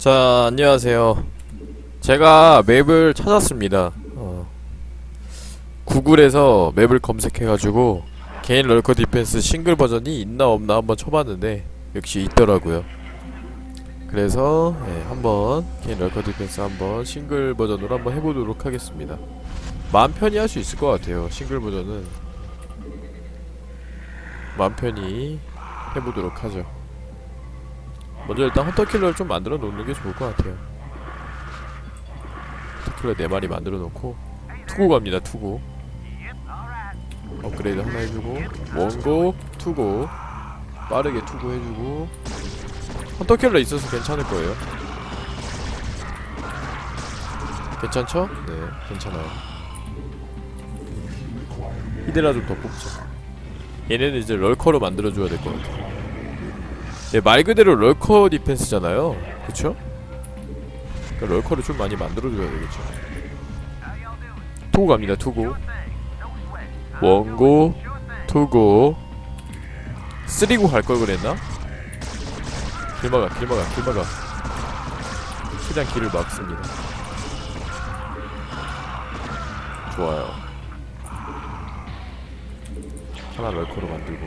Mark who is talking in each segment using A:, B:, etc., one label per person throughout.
A: 자, 안녕하세요. 제가 맵을 찾았습니다. 어, 구글에서 맵을 검색해가지고 개인 럴커 디펜스 싱글 버전이 있나 없나 한번 쳐봤는데 역시 있더라고요. 그래서 예, 한번 개인 럴커 디펜스 한번 싱글 버전으로 한번 해보도록 하겠습니다. 마음 편히 할 수 있을 것 같아요. 싱글 버전은 마음 편히 해보도록 하죠. 먼저 일단 헌터킬러를 좀 만들어 놓는 게 좋을 것 같아요. 헌터킬러 4마리 만들어 놓고 투고 갑니다 투고 업그레이드 하나 해주고 원고 투고 빠르게 투고 해주고 헌터킬러 있어서 괜찮을 거예요. 괜찮죠? 네 괜찮아요. 히드라 좀 더 뽑자. 얘네는 이제 럴커로 만들어줘야 될 것 같아요. 네, 말 그대로 럴커 디펜스잖아요. 그쵸? 그러니까 럴커를 좀 많이 만들어줘야 되겠죠. 투고 갑니다, 투고. 원고, 투고. 쓰리고 갈 걸 그랬나? 길 막아, 길 막아, 길 막아. 최대한 길을 막습니다. 좋아요. 하나 럴커로 만들고.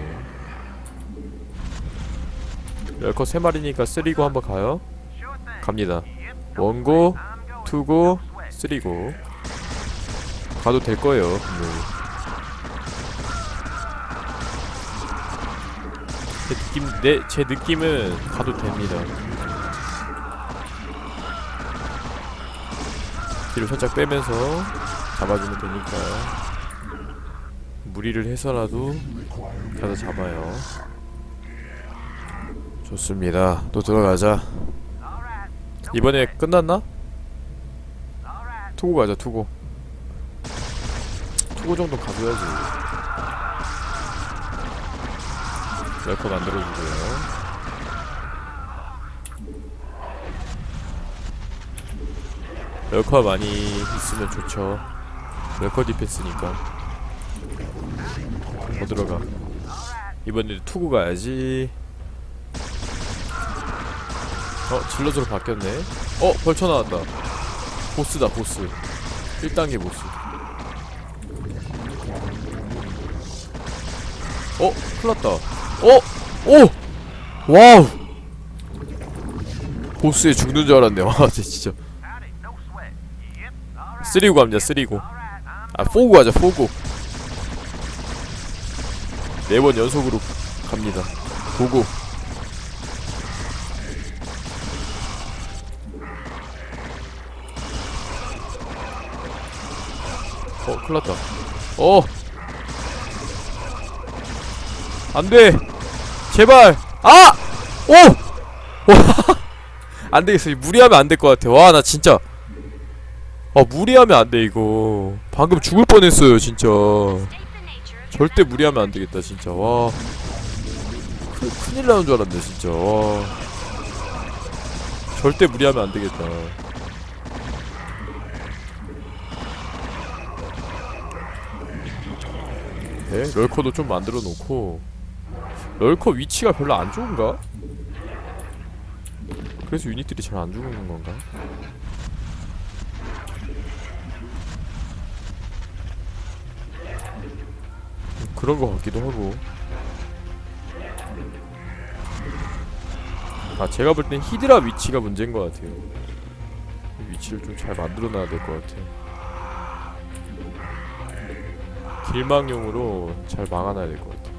A: 럴커 3마리니까 쓰리고 한번 가요. 갑니다. 원고 투고 쓰리고. 가도 될 거예요 제 느낌 내 제 느낌은 가도 됩니다. 뒤로 살짝 빼면서 잡아주면 되니까. 무리를 해서라도 가서 잡아요 좋습니다. 또 들어가자. 이번에 끝났나? 투고 가자, 투고. 투고 정도 가줘야지. 럴커 만들어주고요. 럴커 많이 있으면 좋죠. 럴커 디펜스니까. 더 들어가. 이번에 투고 가야지. 어 질러즈로 바뀌었네. 어 벌쳐 나왔다. 보스다 보스. 1단계 보스. 어 큰일났다. 어! 오! 와우! 보스에 죽는 줄 알았네. 와 진짜. 쓰리고 갑니다 쓰리고. 아 포고 가자 포고. 네 번 연속으로 갑니다. 고고 큰일 났다. 어! 안 돼! 제발! 아! 오! 와! 안 되겠어. 이 무리하면 안 될 것 같아. 와, 나 진짜. 아, 무리하면 안 돼, 이거. 방금 죽을 뻔 했어요, 진짜. 절대 무리하면 안 되겠다, 진짜. 와. 큰, 큰일 나는 줄 알았네, 진짜. 와. 절대 무리하면 안 되겠다. 네, 럴커도 좀 만들어 놓고 럴커 위치가 별로 안 좋은가? 그래서 유닛들이 잘 안 죽는 건가? 그런 거 같기도 하고 아 제가 볼 땐 히드라 위치가 문제인 것 같아요 위치를 좀 잘 만들어 놔야 될 것 같아요 길망용으로 잘 막아놔야 될 것 같아요.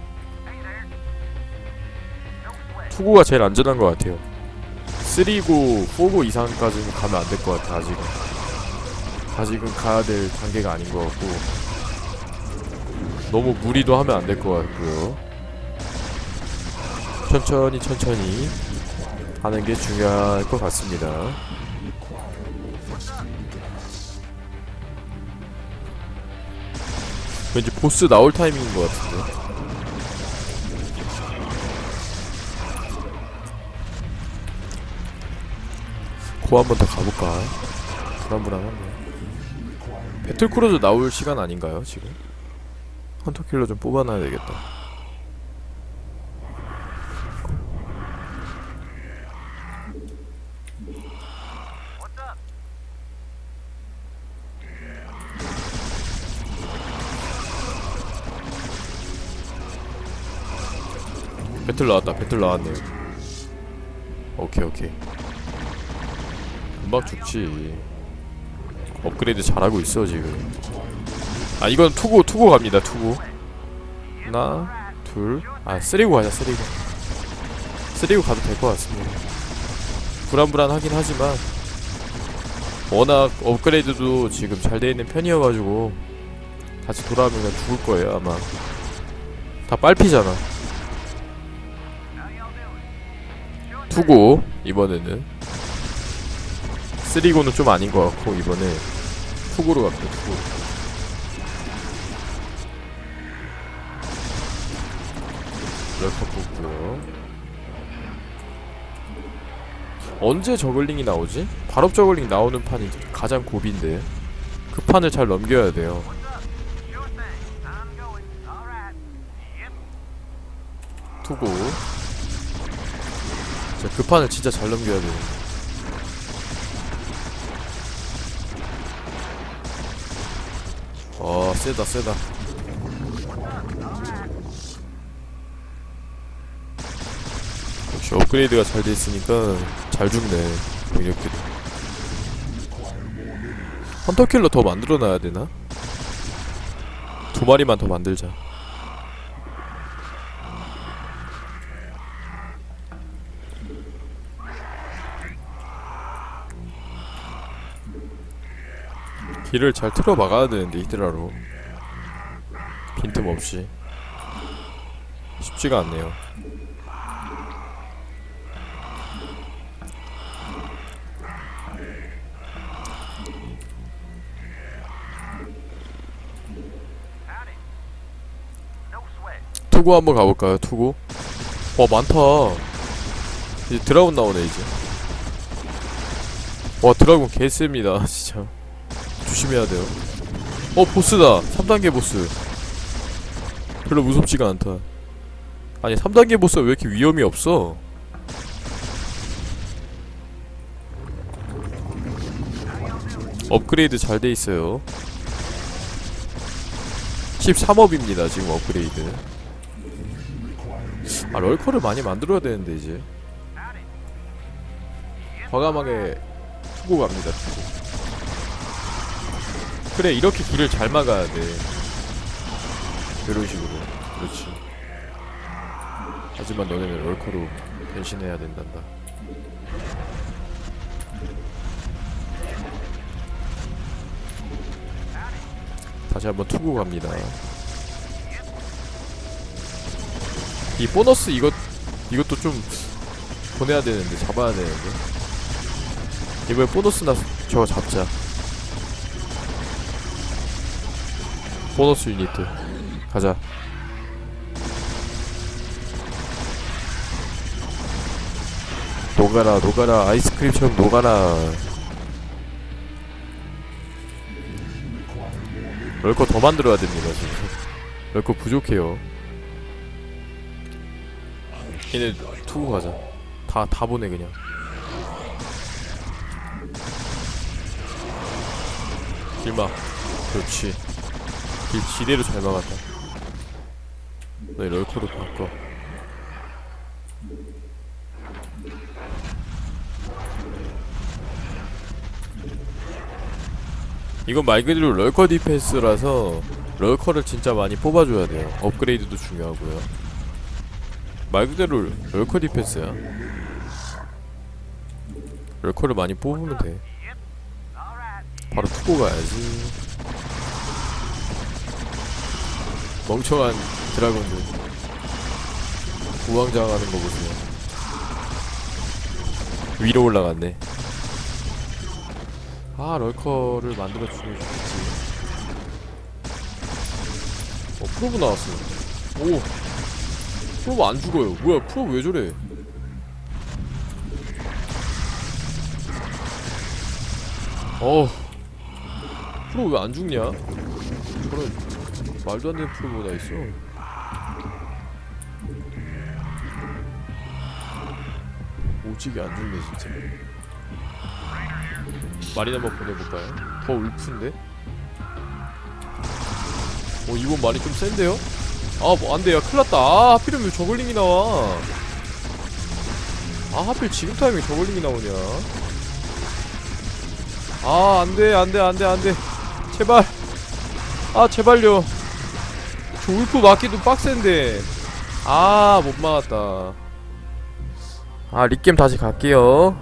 A: 투고가 제일 안전한 것 같아요. 3고, 4고 이상까지는 가면 안 될 것 같아, 아직은. 아직은 가야 될 단계가 아닌 것 같고. 너무 무리도 하면 안 될 것 같고요. 천천히 천천히 하는 게 중요할 것 같습니다. 왠지 보스 나올 타이밍인 것 같은데. 고 한 번 더 가볼까? 불안불안한데. 배틀크루즈 나올 시간 아닌가요, 지금? 헌터킬러 좀 뽑아놔야 되겠다. 배틀 나왔다. 배틀 나왔네요. 오케이 오케이. 금방 죽지. 업그레이드 잘하고 있어 지금. 아 이건 투고 투고 갑니다 투고 하나 둘아 쓰리고 가자 쓰리고. 쓰리고 가도 될 것 같습니다. 불안불안하긴 하지만 워낙 업그레이드도 지금 잘 돼 있는 편이어가지고 다시 돌아오면 죽을 거예요 아마. 다 빨피잖아 투고 이번에는 쓰리고는 좀 아닌 것 같고 이번에 투고로 갑니다 투고. 럴커 뽑고요. 언제 저글링이 나오지? 발업 저글링 나오는 판이 가장 고비인데 그 판을 잘 넘겨야 돼요. 투고. 자, 그 판을 진짜 잘 넘겨야 돼요. 아 세다 세다. 역시 업그레이드가 잘 돼 있으니까 잘 죽네 병력들이. 헌터킬러 더 만들어놔야 되나? 두 마리만 더 만들자 길을 잘 틀어 막아야 되는데 히드라로. 빈틈없이. 쉽지가 않네요. 투구 한번 가볼까요? 투구? 와 많다. 이제 드라군 나오네 이제. 와 드라군 개셉니다 진짜 조심해야 돼요. 어 보스다. 3단계 보스. 별로 무섭지가 않다. 아니 3단계 보스가 왜 이렇게 위험이 없어? 업그레이드 잘 돼 있어요. 13업입니다 지금 업그레이드. 아 럴커를 많이 만들어야 되는데 이제. 과감하게 투고 갑니다 투고. 그래 이렇게 길을 잘 막아야 돼. 이런 식으로. 그렇지. 하지만 너네는 럴커로 변신해야 된단다. 다시 한번 투구 갑니다. 이 보너스 이것 이것도 좀 보내야 되는데 잡아야 되는데. 이번에 보너스나 저거 잡자 보너스 유니트. 가자. 녹아라 녹아라. 아이스크림처럼 녹아라. 럴커 더 만들어야 됩니다 지금. 럴커 부족해요. 얘네 투구 가자. 다 다 보내 그냥. 길막. 그렇지 길 지대로 잘 막았다. 너 럴커로 바꿔. 이건 말 그대로 럴커 디펜스라서 럴커를 진짜 많이 뽑아줘야 돼요. 업그레이드도 중요하고요. 말 그대로 럴커 디펜스야. 럴커를 많이 뽑으면 돼. 바로 투고 가야지. 멍청한 드라곤들. 우왕좌왕하는 거 보세요. 위로 올라갔네. 아 럴커를 만들어 주면 좋겠지. 어 프로브 나왔어 오 프로브 안 죽어요. 뭐야 프로브 왜 저래? 어 프로브 왜 안 죽냐? 저런 말도 안 되는 프로보다 있어. 오지게 안 죽네 진짜. 말이나 한번 보내볼까요? 더 울프인데? 어 이번 말이 좀 센데요? 아 뭐 안돼 야 큰일났다 아 하필이면 저글링이 나와 아 하필 지금 타이밍에 저글링이 나오냐 아 안돼 안돼 안돼 안돼 제발 아 제발요 저 울프 맞기도 빡센데. 아 못 막았다. 아 리겜 다시 갈게요.